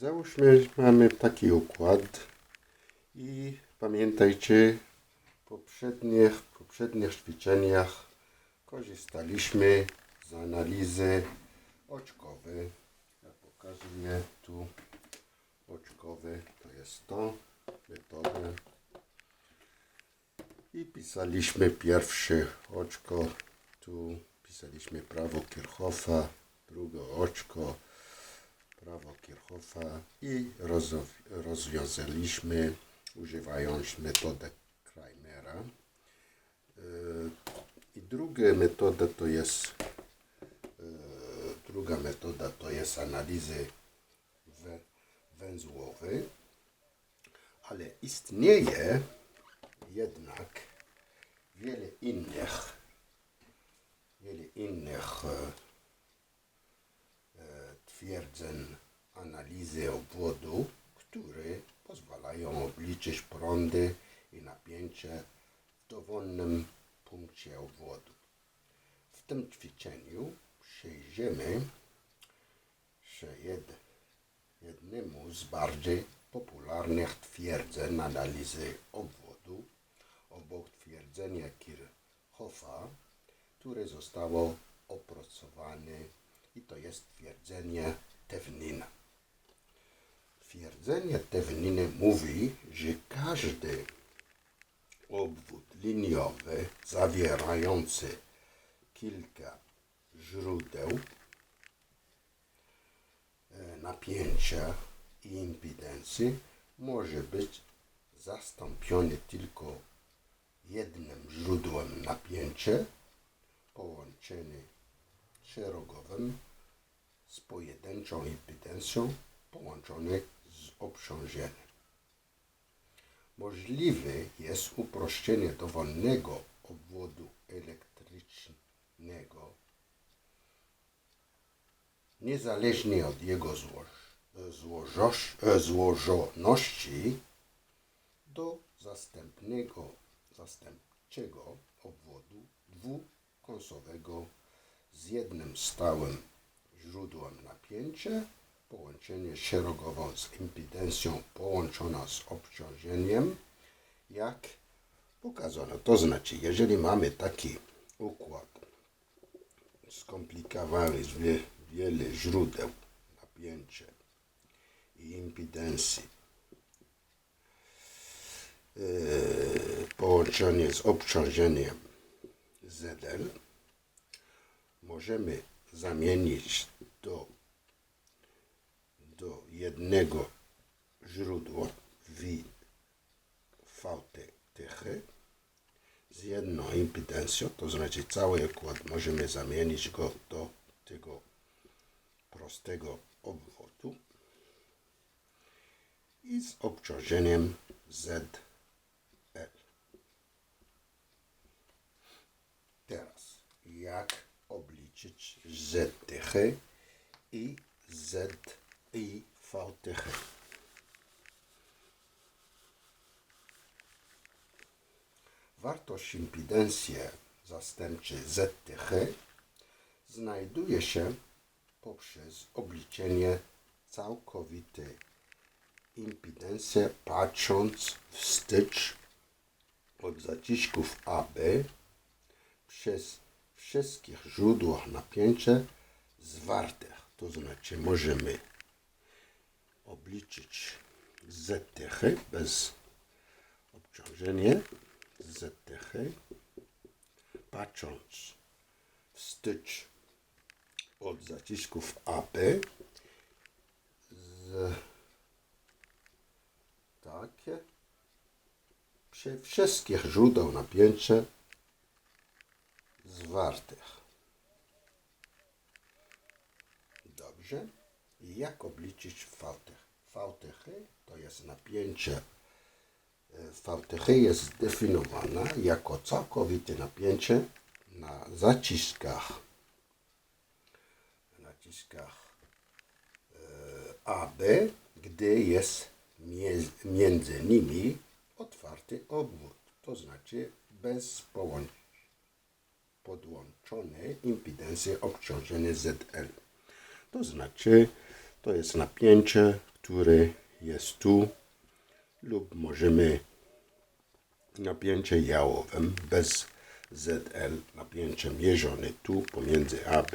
Załóżmy, mamy taki układ i pamiętajcie, w poprzednich, poprzednich ćwiczeniach korzystaliśmy z analizy oczkowej. Ja pokazuję tu oczkowy, to jest to, metodę. I pisaliśmy pierwsze oczko, tu pisaliśmy prawo Kirchhoffa, drugie oczko, prawo Kirchhoffa i rozwiązaliśmy używając metodę Kramera. Yy, I druga metoda to jest yy, druga metoda to jest analizy wę- węzłowej, ale istnieje jednak wiele innych wiele innych e, e, twierdzeń analizy obwodu, które pozwalają obliczyć prądy i napięcie w dowolnym punkcie obwodu. W tym ćwiczeniu przejrzymy się jed, jednemu z bardziej popularnych twierdzeń analizy obwodu obok twierdzenia Kirchhoffa, które zostało opracowane i to jest twierdzenie Tewnina. Twierdzenie Tewniny mówi, że każdy obwód liniowy zawierający kilka źródeł e, napięcia i impedencji może być zastąpiony tylko jednym źródłem napięcia połączony szeregowym z pojedynczą impedencją połączony z obciążeniem. Możliwe jest uproszczenie dowolnego obwodu elektrycznego niezależnie od jego e, złożoności do zastępnego, zastępczego obwodu dwukąsowego z jednym stałym źródłem napięcia, połączenie szeregową z impedencją połączona z obciążeniem, jak pokazano. To znaczy, jeżeli mamy taki układ skomplikowany z wie, wiele źródeł napięcia i impedencji, yy, połączenie z obciążeniem ZL, możemy zamienić do, do jednego źródła VTH z jedną impedencją, to znaczy cały układ możemy zamienić go do tego prostego obwodu i z obciążeniem ZL. Teraz, jak obliczyć ZTH i Z VTH? Wartość impedencji zastępczej ZTH znajduje się poprzez obliczenie całkowitej impedencji patrząc wstecz od zacisków AB przez wszystkich źródłach napięcia zwartych. To znaczy możemy obliczyć ZTH bez obciążenia ZTH patrząc wstecz od zacisków AB z takie przy wszystkich źródeł napięcia zwartych. Dobrze. Jak obliczyć VTH? VTH to jest napięcie. e, VTH jest zdefiniowana jako całkowite napięcie na zaciskach naciskach e, AB, gdy jest między nimi otwarty obwód, to znaczy bez połączenia podłączone obciążenie ZL. To znaczy, to jest napięcie, które jest tu lub możemy napięcie jałowym bez ZL, napięcie mierzone tu pomiędzy AB,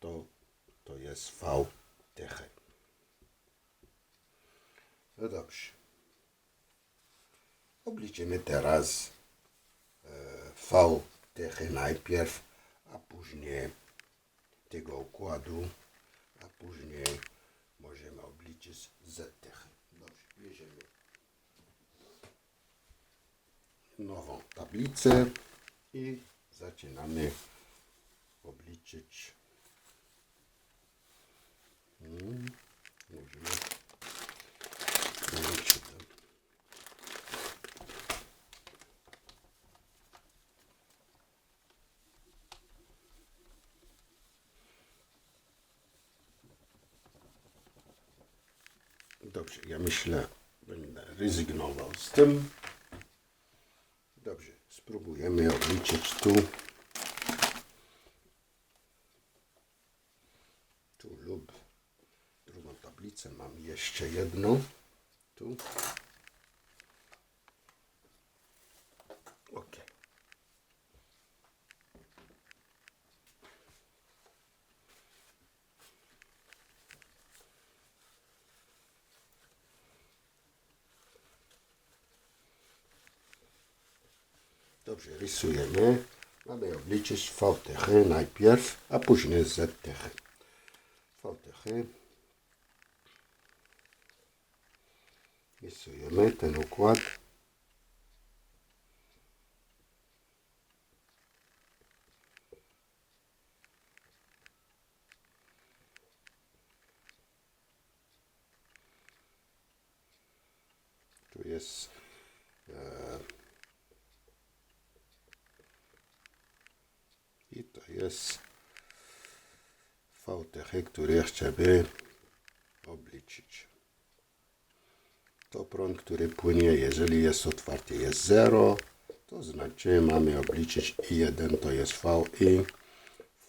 to, to jest VTH. No dobrze. Obliczymy teraz e, VTH najpierw, a później tego układu, a później możemy obliczyć ZTH. Dobrze, bierzemy nową tablicę i zaczynamy obliczyć. Hmm, Możemy. Nie wiem, czy to- Dobrze, ja myślę, będę rezygnował z tym. Dobrze, spróbujemy obliczyć tu lub drugą tablicę mam jeszcze jedną. Tu. Ok. Dobrze, rysujemy. Mamy obliczyć VTH najpierw, a później ZTH. VTH. Rysujemy ten układ. Tu jest Jest VTH, który chcemy obliczyć. To prąd, który płynie, jeżeli jest otwarty, jest 0, to znaczy mamy obliczyć I1, to jest VI,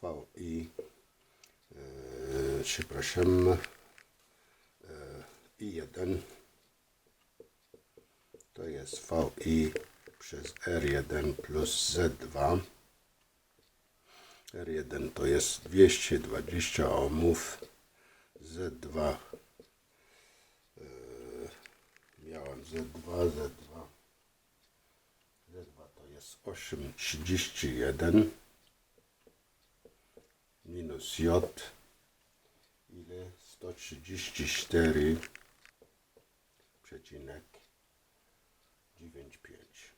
VI, e, przepraszam, e, I1 to jest VI przez R1 plus Z2. R1 to jest 220 ohmów. Z2 e, miałem Z2, Z2 Z2 to jest 8,31 minus J ile 134 przecinek 9,5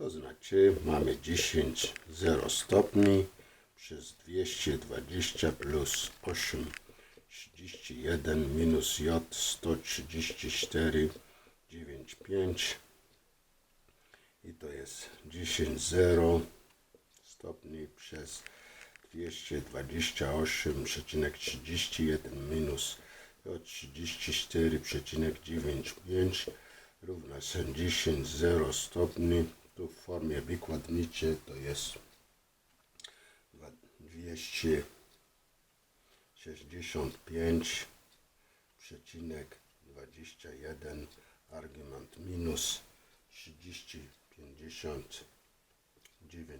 to znaczy mamy 10 0 stopni przez 220 plus 8 31 minus J 134 95 i to jest 10 0 stopni przez 228,31 minus J 34,95 równa się 10 0 stopni tu w formie wykładniczej to jest 265,21 argument minus 30,59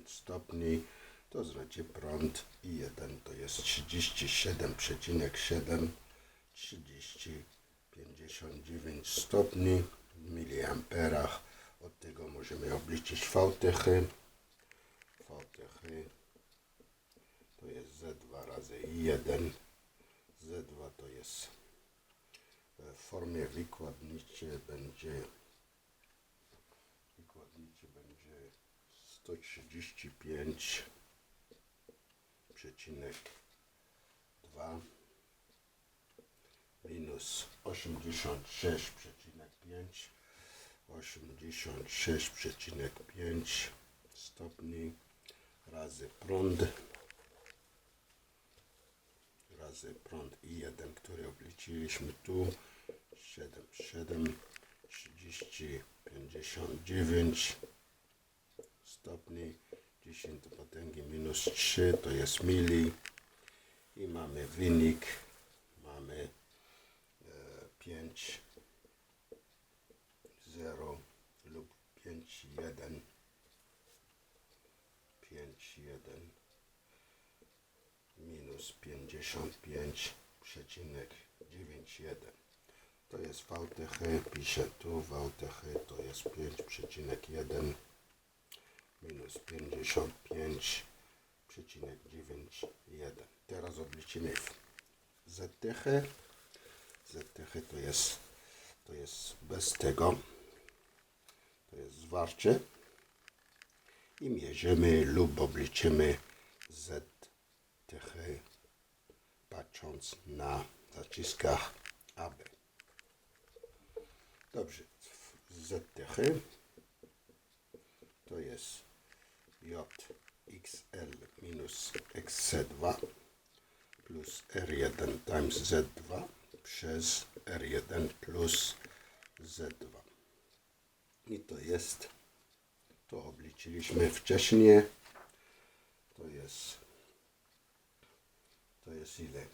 stopni. To znaczy prąd I1 to jest 37,7 30,59 stopni w miliamperach od tego możemy obliczyć VTH. VTH to jest Z2 razy I1. Z2 to jest w formie wykładniczej będzie wykładniczy będzie 135 przecinek 2 minus 86,5 86,5 stopni razy prąd. Razy prąd I1, który obliczyliśmy tu. 7, 7, 30, 59 stopni. 10 do potęgi minus 3 to jest mili. I mamy wynik. Mamy 1 5 1 minus 55,91 to jest VTH, piszę tu VTH to jest 5,1 minus 55,91 teraz obliczymy ZTH ZTH to jest to jest bez tego to jest zwarcie i mierzymy lub obliczymy ZTH patrząc na zaciskach AB. Dobrze, ZTH to jest JXL minus XC2 plus R1 times Z2 przez R1 plus Z2. I to jest, to obliczyliśmy wcześniej, to jest, to jest ile?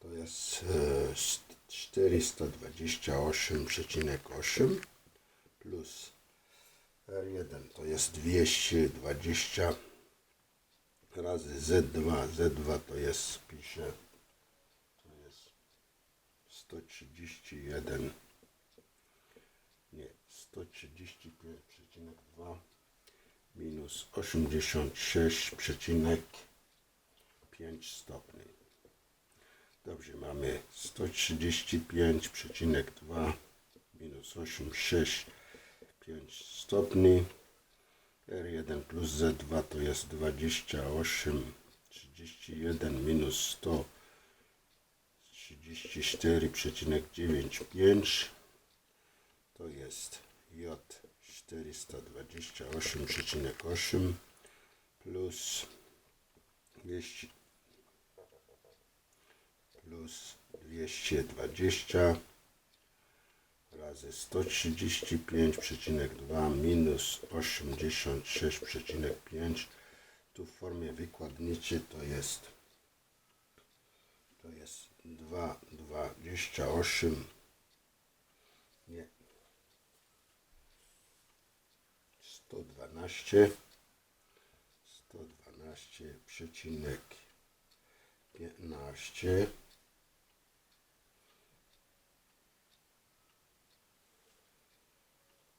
To jest e, 428,8 plus R1 to jest 220 razy Z2. Z2 to jest, piszę, to jest 131, nie, 135,2 minus 86,5 stopni. Dobrze, mamy 135,2 minus 86,5 stopni. R1 plus Z2 to jest 28,31 minus 134,95 to jest J 428,8 plus 200 plus 220 razy 135,2 minus 86,5 tu w formie wykładniczej to jest to jest 2,28 nie 112 112 przecinek 15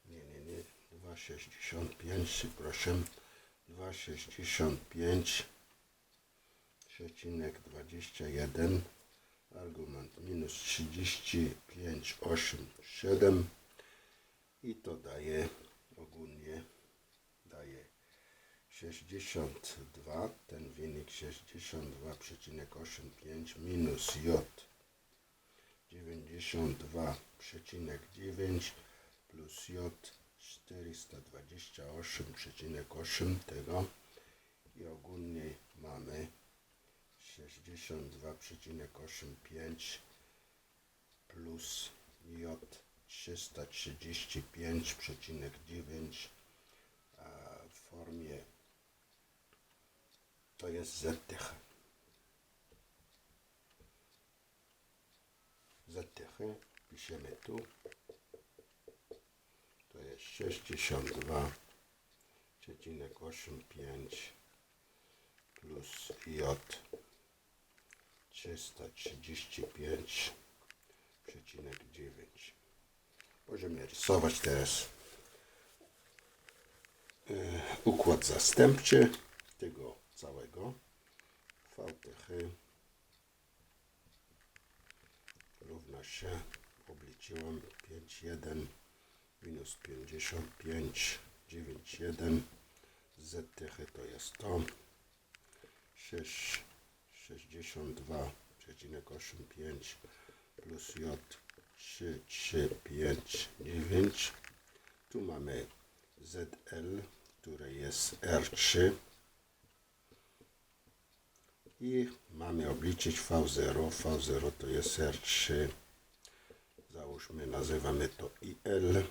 nie, nie, nie 2,65 proszę 2,65 przecinek 21 argument minus 35,87 i to daje ogólnie 62 ten wynik 62,85 minus J. 92,9 plus J 428,8 tego. I ogólnie mamy 62,85 plus J 335,9 a w formie jest. ZTH piszemy tu. To jest 62,85 plus J 335,9. Możemy rysować teraz e, układ zastępczy tego całego. VTH równa się obliczyłem 5,1 minus 55,91 ZTH to jest to. 6 62,85 plus J 3359 tu mamy ZL które jest R3 i mamy obliczyć V0 V0 to jest R3 załóżmy nazywamy to IL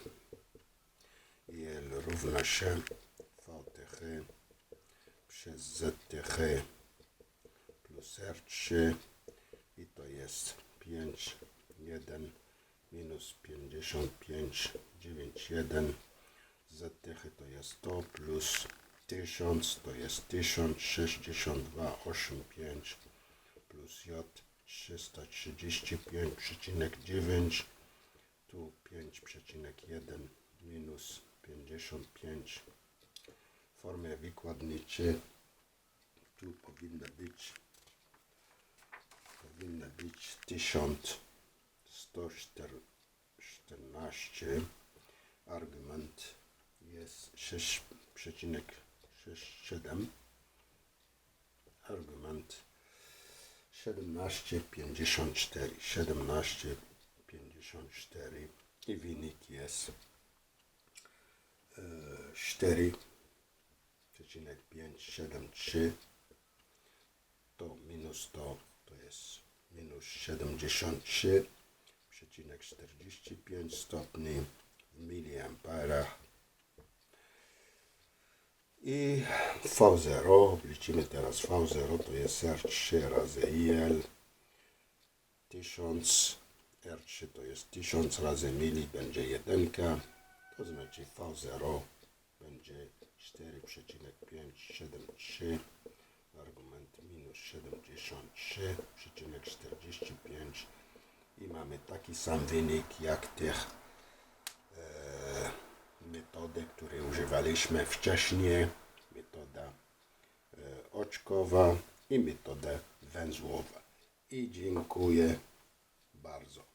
IL równa się VTH przez ZTH plus R3 i to jest 5 1 minus 55 9 1 ZTH to jest to plus 1000 to jest 1062 85 plus J 335,9 tu 5,1 minus 55 w formie wykładniczej tu powinno być powinno być 1114 argument jest 6,67 argument 17,54 17,54 i wynik jest e, 4,573 to minus to to jest minus 73,45 stopni w miliamperach i V0 obliczymy teraz V0 to jest R3 razy IL 1000 R3 to jest 1000 razy mili będzie jedynka. To znaczy V0 będzie 4,573 argument minus 73,45 i mamy taki sam wynik jak tych e, metody, które używaliśmy wcześniej. Metoda e, oczkowa i metoda węzłowa. I dziękuję bardzo